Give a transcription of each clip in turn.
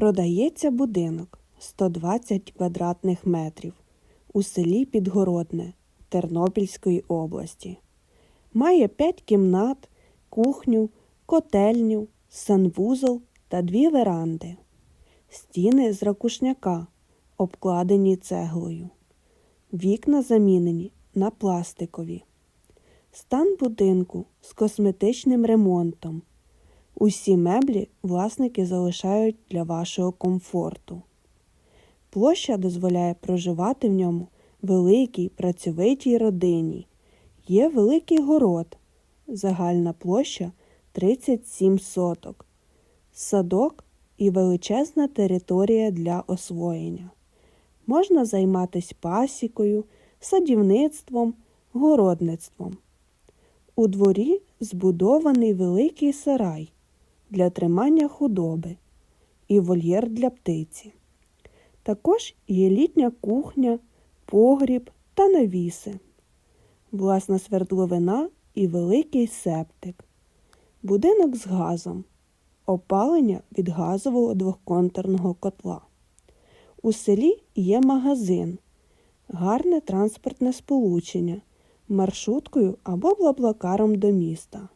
Продається будинок 120 квадратних метрів у селі Підгородне Тернопільської області. Має 5 кімнат, кухню, котельню, санвузол та дві веранди. Стіни з ракушняка, обкладені цеглою. Вікна замінені на пластикові. Стан будинку з косметичним ремонтом. Усі меблі власники залишають для вашого комфорту. Площа дозволяє проживати в ньому великій працьовитій родині. Є великий город. Загальна площа 37 соток. Садок і величезна територія для освоєння. Можна займатися пасікою, садівництвом, городництвом. У дворі збудований великий сарай для тримання худоби і вольєр для птиці. Також є літня кухня, погріб та навіси, власна свердловина і великий септик, будинок з газом, опалення від газового двохконтурного котла. У селі є магазин, гарне транспортне сполучення маршруткою або блаблакаром до міста.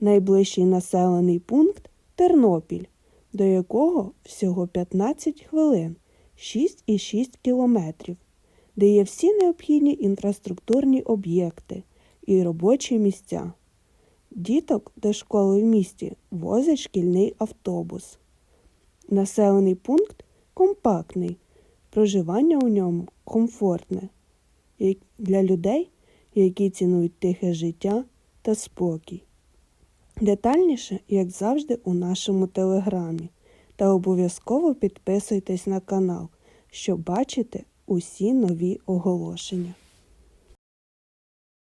Найближчий населений пункт Тернопіль, до якого всього 15 хвилин 6,6 кілометрів, де є всі необхідні інфраструктурні об'єкти і робочі місця. Діток до школи в місті возить шкільний автобус. Населений пункт компактний, проживання у ньому комфортне для людей, які цінують тихе життя та спокій. Детальніше, як завжди, у нашому телеграмі. Та обов'язково підписуйтесь на канал, щоб бачити усі нові оголошення.